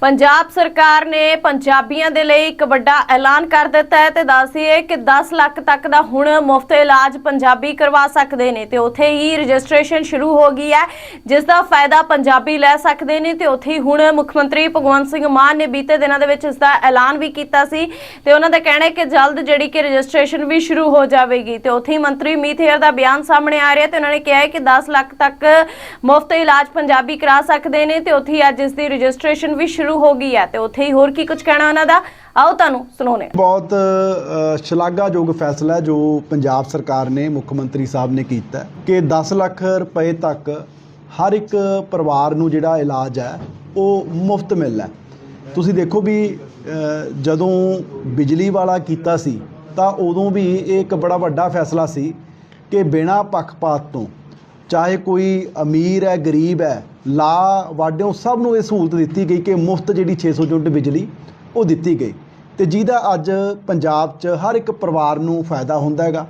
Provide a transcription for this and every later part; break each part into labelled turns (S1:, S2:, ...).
S1: ਪੰਜਾਬ ਸਰਕਾਰ ਨੇ ਪੰਜਾਬੀਆਂ ਦੇ ਲਈ ਇੱਕ ਵੱਡਾ ਐਲਾਨ ਕਰ ਦਿੱਤਾ ਹੈ ਤੇ ਦੱਸੀਏ ਕਿ 10 ਲੱਖ ਤੱਕ ਦਾ ਹੁਣ ਮੁਫਤ ਇਲਾਜ ਪੰਜਾਬੀ ਕਰਵਾ ਸਕਦੇ ਨੇ ਤੇ ਉੱਥੇ ਹੀ ਰਜਿਸਟ੍ਰੇਸ਼ਨ ਸ਼ੁਰੂ ਹੋ ਗਈ ਹੈ, ਜਿਸ ਦਾ ਫਾਇਦਾ ਪੰਜਾਬੀ ਲੈ ਸਕਦੇ ਨੇ ਤੇ ਉੱਥੇ ਹੀ ਹੁਣ ਮੁੱਖ ਮੰਤਰੀ ਭਗਵੰਤ ਸਿੰਘ ਮਾਨ ਨੇ ਬੀਤੇ ਦਿਨਾਂ ਦੇ ਵਿੱਚ ਇਸ ਦਾ ਐਲਾਨ ਵੀ ਕੀਤਾ ਸੀ ਤੇ ਉਹਨਾਂ ਦਾ ਕਹਿਣਾ ਹੈ ਕਿ ਜਲਦ ਜਿਹੜੀ ਕਿ ਰਜਿਸਟ੍ਰੇਸ਼ਨ ਵੀ ਸ਼ੁਰੂ ਹੋ ਜਾਵੇਗੀ ਤੇ ਉੱਥੇ ਹੀ ਮੰਤਰੀ ਮੀਤ ਹੇਅਰ ਦਾ ਬਿਆਨ ਸਾਹਮਣੇ ਆ ਰਿਹਾ ਤੇ ਉਹਨਾਂ ਨੇ ਕਿਹਾ ਹੈ ਕਿ 10 ਲੱਖ ਤੱਕ ਮੁਫਤ ਇਲਾਜ ਪੰਜਾਬੀ ਕਰਾ ਸਕਦੇ ਨੇ ਤੇ ਉੱਥੇ ਹੀ ਅੱਜ ਇਸ ਦੀ ਰਜਿਸਟ੍ਰੇਸ਼ਨ ਵੀ ਸ਼ੁਰੂ ਹੋ ਗਈ ਹੈ ਤੇ ਉੱਥੇ ਹੀ ਹੋਰ ਕੀ ਕੁਝ ਕਹਿਣਾ ਉਹਨਾਂ ਦਾ? ਆਓ ਤੁਹਾਨੂੰ ਸੁਣਾਉਂਦੇ
S2: ਬਹੁਤ ਸ਼ਲਾਘਾਯੋਗ ਫੈਸਲਾ ਹੈ ਜੋ ਪੰਜਾਬ ਸਰਕਾਰ ਨੇ, ਮੁੱਖ ਮੰਤਰੀ ਸਾਹਿਬ ਨੇ ਕੀਤਾ ਕਿ 10 ਲੱਖ ਰੁਪਏ ਤੱਕ ਹਰ ਇੱਕ ਪਰਿਵਾਰ ਨੂੰ ਜਿਹੜਾ ਇਲਾਜ ਹੈ, ਉਹ ਮੁਫਤ ਮਿਲਣਾ ਤੁਸੀਂ ਦੇਖੋ ਵੀ ਜਦੋਂ ਬਿਜਲੀ ਵਾਲਾ ਕੀਤਾ ਸੀ, ਤਾਂ ਉਦੋਂ ਵੀ ਇਹ ਇੱਕ ਬੜਾ ਵੱਡਾ ਫੈਸਲਾ ਸੀ ਕਿ ਬਿਨਾਂ ਪੱਖਪਾਤ ਤੋਂ ਚਾਹੇ ਕੋਈ ਅਮੀਰ ਹੈ, ਗਰੀਬ ਹੈ, ਲਾ ਵਾਡਿਓ ਸਭ ਨੂੰ ਇਹ ਸਹੂਲਤ ਦਿੱਤੀ ਗਈ ਕਿ ਮੁਫਤ ਜਿਹੜੀ 600 ਯੂਨਿਟ ਬਿਜਲੀ ਉਹ ਦਿੱਤੀ ਗਈ। ਤੇ ਜਿਹਦਾ ਅੱਜ ਪੰਜਾਬ 'ਚ ਹਰ ਇੱਕ ਪਰਿਵਾਰ ਨੂੰ ਫਾਇਦਾ ਹੁੰਦਾ ਹੈਗਾ।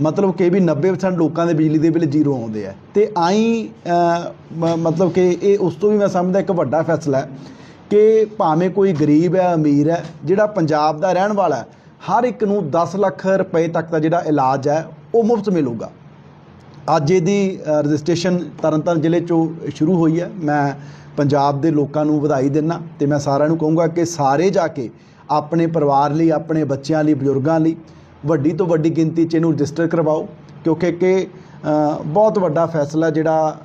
S2: ਮਤਲਬ ਕਿ ਵੀ 90% ਲੋਕਾਂ ਦੇ ਬਿਜਲੀ ਦੇ ਬਿੱਲ ਜ਼ੀਰੋ ਆਉਂਦੇ ਆ। ਤੇ ਆਈ ਮ- ਮਤਲਬ ਕਿ ਇਹ ਉਸ ਤੋਂ ਵੀ ਮੈਂ ਸਮਝਦਾ ਇੱਕ ਵੱਡਾ ਫੈਸਲਾ ਹੈ ਕਿ ਭਾਵੇਂ ਕੋਈ ਗਰੀਬ ਹੈ, ਅਮੀਰ ਹੈ, ਜਿਹੜਾ ਪੰਜਾਬ ਦਾ ਰਹਿਣ ਵਾਲਾ ਹਰ ਇੱਕ ਨੂੰ 10 ਲੱਖ ਰੁਪਏ ਤੱਕ ਦਾ ਜਿਹੜਾ ਇਲਾਜ ਹੈ, ਉਹ ਮੁਫਤ ਮਿਲੂਗਾ। ਅੱਜ ਇਹਦੀ ਅ, ਰਜਿਸਟ੍ਰੇਸ਼ਨ ਤਰਨਤਾਰਨ ਜ਼ਿਲ੍ਹੇ ਚੋਂ ਸ਼ੁਰੂ ਹੋਈ ਹੈ। ਮੈਂ ਪੰਜਾਬ ਦੇ ਲੋਕਾਂ ਨੂੰ ਵਧਾਈ ਦਿੰਦਾ ਤੇ ਮੈਂ ਸਾਰਿਆਂ ਨੂੰ ਕਹੂੰਗਾ ਕਿ ਸਾਰੇ ਜਾ ਕੇ ਆਪਣੇ ਪਰਿਵਾਰ ਲਈ ਆਪਣੇ ਬੱਚਿਆਂ ਲਈ ਬਜ਼ੁਰਗਾਂ ਲਈ ਵੱਡੀ ਤੋਂ ਵੱਡੀ ਗਿਣਤੀ 'ਚ ਇਹਨੂੰ ਰਜਿਸਟਰ ਕਰਵਾਓ। ਕਿਉਂਕਿ ਕਿ ਬਹੁਤ ਵੱਡਾ ਫੈਸਲਾ ਜਿਹੜਾ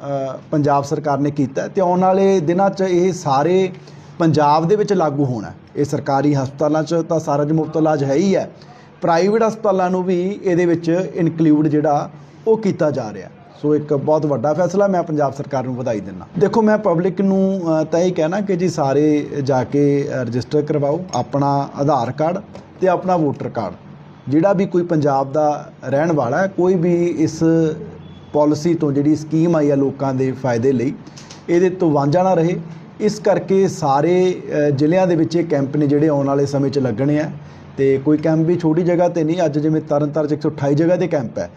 S2: ਪੰਜਾਬ ਸਰਕਾਰ ਨੇ ਕੀਤਾ ਹੈ ਤੇ ਆਉਣ ਵਾਲੇ ਦਿਨਾਂ 'ਚ ਇਹ ਸਾਰੇ ਪੰਜਾਬ ਦੇ ਵਿੱਚ ਲਾਗੂ ਹੋਣਾ ਇਹ ਸਰਕਾਰੀ ਹਸਪਤਾਲਾਂ 'ਚ ਤਾਂ ਸਾਰਾ ਜ ਮੁਫਤ ਇਲਾਜ ਹੈ ਹੀ ਹੈ। ਪ੍ਰਾਈਵੇਟ ਹਸਪਤਾਲਾਂ ਨੂੰ ਵੀ ਇਹਦੇ ਵਿੱਚ ਇਨਕਲੂਡ ਜਿਹੜਾ ਉਹ ਕੀਤਾ ਜਾ ਰਿਹਾ। ਸੋ ਇੱਕ ਬਹੁਤ ਵੱਡਾ ਫੈਸਲਾ, ਮੈਂ ਪੰਜਾਬ ਸਰਕਾਰ ਨੂੰ ਵਧਾਈ ਦਿੰਦਾ। ਦੇਖੋ, ਮੈਂ ਪਬਲਿਕ ਨੂੰ ਤਾਂ ਇਹ ਕਹਿਣਾ ਕਿ ਜੀ ਸਾਰੇ ਜਾ ਕੇ ਰਜਿਸਟਰ ਕਰਵਾਓ ਆਪਣਾ ਆਧਾਰ ਕਾਰਡ ਤੇ ਆਪਣਾ ਵੋਟਰ ਕਾਰਡ। ਜਿਹੜਾ ਵੀ ਕੋਈ ਪੰਜਾਬ ਦਾ ਰਹਿਣ ਵਾਲਾ ਕੋਈ ਵੀ ਇਸ ਪਾਲਿਸੀ ਤੋਂ ਜਿਹੜੀ ਸਕੀਮ ਆਈ ਆ ਲੋਕਾਂ ਦੇ ਫਾਇਦੇ ਲਈ, ਇਹਦੇ ਤੋਂ ਵਾਂਝਾ ਨਾ ਰਹੇ। ਇਸ ਕਰਕੇ ਸਾਰੇ ਜ਼ਿਲ੍ਹਿਆਂ ਦੇ ਵਿੱਚ ਇਹ ਕੈਂਪ ਨੇ ਜਿਹੜੇ ਆਉਣ ਵਾਲੇ ਸਮੇਂ 'ਚ ਲੱਗਣੇ ਆ। ਤੇ ਕੋਈ ਕੈਂਪ ਵੀ ਛੋਟੀ ਜਗ੍ਹਾ ਤੇ ਨਹੀਂ, ਅੱਜ ਜਿਵੇਂ ਤਰਨਤਾਰਨ 'ਚ 128 ਜਗ੍ਹਾ 'ਤੇ ਕੈਂਪ ਹੈ।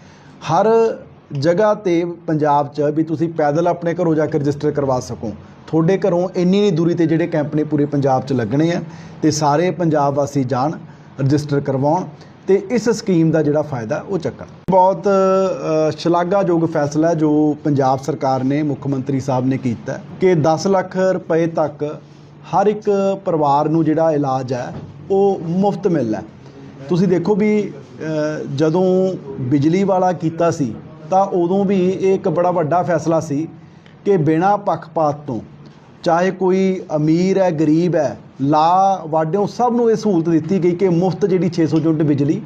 S2: ਹਰ ਜਗ੍ਹਾ ਤੇ ਪੰਜਾਬ 'ਚ ਵੀ ਤੁਸੀਂ ਪੈਦਲ ਆਪਣੇ ਘਰੋਂ ਜਾ ਕੇ ਰਜਿਸਟਰ ਕਰਵਾ ਸਕੋ। ਤੁਹਾਡੇ ਘਰੋਂ ਇੰਨੀ ਨਹੀਂ ਦੂਰੀ ਤੇ ਜਿਹੜੇ ਕੈਂਪ ਨੇ ਪੂਰੇ ਪੰਜਾਬ 'ਚ ਲੱਗਣੇ ਆ, ਤੇ ਸਾਰੇ ਪੰਜਾਬ ਵਾਸੀ ਜਾਣ, ਰਜਿਸਟਰ ਕਰਵਾਉਣ, ਤੇ ਇਸ ਸਕੀਮ ਦਾ ਜਿਹੜਾ ਫਾਇਦਾ ਉਹ ਚੱਕਣ। ਬਹੁਤ ਸ਼ਲਾਘਾਯੋਗ ਫੈਸਲਾ ਜੋ ਪੰਜਾਬ ਸਰਕਾਰ ਨੇ, ਮੁੱਖ ਮੰਤਰੀ ਸਾਹਿਬ ਨੇ ਕੀਤਾ ਕਿ 10 ਲੱਖ ਰੁਪਏ ਤੱਕ ਹਰ ਇੱਕ ਪਰਿਵਾਰ ਨੂੰ ਜਿਹੜਾ ਇਲਾਜ ਹੈ ਉਹ ਮੁਫਤ ਮਿਲਣਾ ਹੈ। ਤੁਸੀਂ ਦੇਖੋ ਵੀ ਜਦੋਂ ਬਿਜਲੀ ਵਾਲਾ ਕੀਤਾ ਸੀ, ਤਾਂ ਉਦੋਂ ਵੀ ਇਹ ਇੱਕ ਬੜਾ ਵੱਡਾ ਫੈਸਲਾ ਸੀ ਕਿ ਬਿਨਾਂ ਪੱਖਪਾਤ ਤੋਂ, ਚਾਹੇ ਕੋਈ ਅਮੀਰ ਹੈ, ਗਰੀਬ ਹੈ, ਲਾ ਵਾਡਿਓ ਸਭ ਨੂੰ ਇਹ ਸਹੂਲਤ ਦਿੱਤੀ ਗਈ ਕਿ ਮੁਫਤ ਜਿਹੜੀ 600 ਯੂਨਿਟ ਬਿਜਲੀ,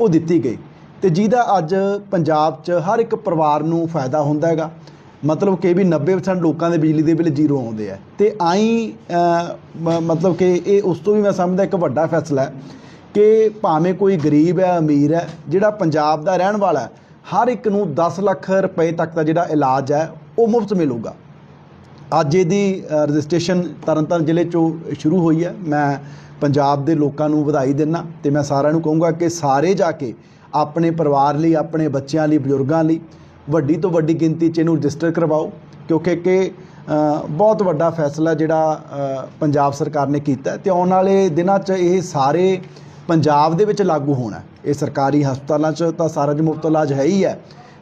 S2: ਉਹ ਦਿੱਤੀ ਗਈ ਤੇ ਜਿਹਦਾ ਅੱਜ ਪੰਜਾਬ 'ਚ ਹਰ ਇੱਕ ਪਰਿਵਾਰ ਨੂੰ ਫਾਇਦਾ ਹੁੰਦਾ ਹੈਗਾ ਮਤਲਬ ਕਿ ਵੀ 90% ਲੋਕਾਂ ਦੇ ਬਿਜਲੀ ਦੇ ਬਿੱਲ ਜ਼ੀਰੋ ਆਉਂਦੇ ਆ। ਤੇ ਆਈ ਮ- ਮਤਲਬ ਕਿ ਇਹ ਉਸ ਤੋਂ ਵੀ ਮੈਂ ਸਮਝਦਾ ਇੱਕ ਵੱਡਾ ਫੈਸਲਾ ਹੈ ਕਿ ਭਾਵੇਂ ਕੋਈ ਗਰੀਬ ਹੈ, ਅਮੀਰ ਹੈ, ਜਿਹੜਾ ਪੰਜਾਬ ਦਾ ਰਹਿਣ ਵਾਲਾ ਹਰ ਇੱਕ ਨੂੰ 10 ਲੱਖ ਰੁਪਏ ਤੱਕ ਦਾ ਜਿਹੜਾ ਇਲਾਜ ਹੈ, ਉਹ ਮੁਫਤ ਮਿਲੂਗਾ। ਅੱਜ ਇਹਦੀ ਰਜਿਸਟ੍ਰੇਸ਼ਨ ਤਰਨਤਾਰਨ ਜ਼ਿਲ੍ਹੇ ਚੋਂ ਸ਼ੁਰੂ ਹੋਈ ਹੈ। ਮੈਂ ਪੰਜਾਬ ਦੇ ਲੋਕਾਂ ਨੂੰ ਵਧਾਈ ਦਿੰਦਾ ਤੇ ਮੈਂ ਸਾਰਿਆਂ ਨੂੰ ਕਹੂੰਗਾ ਕਿ ਸਾਰੇ ਜਾ ਕੇ ਆਪਣੇ ਪਰਿਵਾਰ ਲਈ, ਆਪਣੇ ਬੱਚਿਆਂ ਲਈ, ਬਜ਼ੁਰਗਾਂ ਲਈ ਵੱਡੀ ਤੋਂ ਵੱਡੀ ਗਿਣਤੀ 'ਚ ਇਹਨੂੰ ਰਜਿਸਟਰ ਕਰਵਾਓ, ਕਿਉਂਕਿ ਕਿ ਬਹੁਤ ਵੱਡਾ ਫੈਸਲਾ ਜਿਹੜਾ ਪੰਜਾਬ ਸਰਕਾਰ ਨੇ ਕੀਤਾ ਹੈ ਤੇ ਆਉਣ ਵਾਲੇ ਦਿਨਾਂ 'ਚ ਇਹ ਸਾਰੇ ਪੰਜਾਬ ਦੇ ਵਿੱਚ ਲਾਗੂ ਹੋਣਾ ਇਹ ਸਰਕਾਰੀ ਹਸਪਤਾਲਾਂ 'ਚ ਤਾਂ ਸਾਰਾ ਜ ਮੁਫਤ ਇਲਾਜ ਹੈ ਹੀ ਹੈ।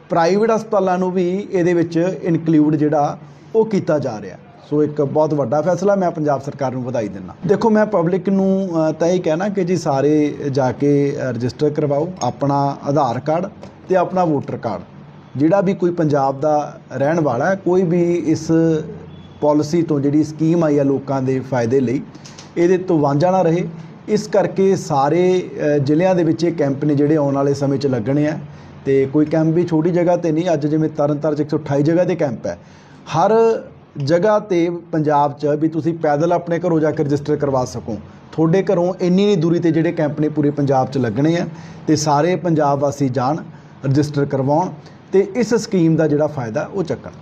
S2: ਪ੍ਰਾਈਵੇਟ ਹਸਪਤਾਲਾਂ ਨੂੰ ਵੀ ਇਹਦੇ ਵਿੱਚ ਇਨਕਲੂਡ ਜਿਹੜਾ, ਉਹ ਕੀਤਾ ਜਾ ਰਿਹਾ ਸੋ ਇੱਕ ਬਹੁਤ ਵੱਡਾ ਫੈਸਲਾ ਮੈਂ ਪੰਜਾਬ ਸਰਕਾਰ ਨੂੰ ਵਧਾਈ ਦਿੰਦਾ। ਦੇਖੋ, ਮੈਂ ਪਬਲਿਕ ਨੂੰ ਤਾਂ ਇਹ ਕਹਿਣਾ ਕਿ ਜੀ ਸਾਰੇ ਜਾ ਕੇ ਰਜਿਸਟਰ ਕਰਵਾਓ, ਆਪਣਾ ਆਧਾਰ ਕਾਰਡ ਤੇ ਆਪਣਾ ਵੋਟਰ ਕਾਰਡ। ਜਿਹੜਾ ਵੀ ਕੋਈ ਪੰਜਾਬ ਦਾ ਰਹਿਣ ਵਾਲਾ ਕੋਈ ਵੀ ਇਸ ਪਾਲਿਸੀ ਤੋਂ ਜਿਹੜੀ ਸਕੀਮ ਆਈ ਆ ਲੋਕਾਂ ਦੇ ਫਾਇਦੇ ਲਈ, ਇਹਦੇ ਤੋਂ ਵਾਂਝਾ ਨਾ ਰਹੇ। ਇਸ ਕਰਕੇ ਸਾਰੇ ਜ਼ਿਲ੍ਹਿਆਂ ਦੇ ਵਿੱਚ ਇਹ ਕੈਂਪ ਨੇ ਜਿਹੜੇ ਆਉਣ ਵਾਲੇ ਸਮੇਂ 'ਚ ਲੱਗਣੇ ਆ। ਤੇ ਕੋਈ ਕੈਂਪ ਵੀ ਛੋਟੀ ਜਗ੍ਹਾ ਤੇ ਨਹੀਂ, ਅੱਜ ਜਿਵੇਂ ਤਰਨਤਾਰਨ 'ਚ 128 ਜਗ੍ਹਾ 'ਤੇ ਕੈਂਪ ਹੈ। ਹਰ ਜਗ੍ਹਾ ਤੇ ਪੰਜਾਬ 'ਚ ਵੀ ਤੁਸੀਂ ਪੈਦਲ ਆਪਣੇ ਘਰੋਂ ਜਾ ਕੇ ਰਜਿਸਟਰ ਕਰਵਾ ਸਕੋ। ਤੁਹਾਡੇ ਘਰੋਂ ਇੰਨੀ ਨਹੀਂ ਦੂਰੀ ਤੇ ਜਿਹੜੇ ਕੈਂਪ ਨੇ ਪੂਰੇ ਪੰਜਾਬ 'ਚ ਲੱਗਣੇ ਆ। ਤੇ ਸਾਰੇ ਪੰਜਾਬ ਵਾਸੀ ਜਾਣ, ਰਜਿਸਟਰ ਕਰਵਾਉਣ। ਅਤੇ ਇਸ ਸਕੀਮ ਦਾ ਜਿਹੜਾ ਫਾਇਦਾ ਉਹ ਚੱਕਣ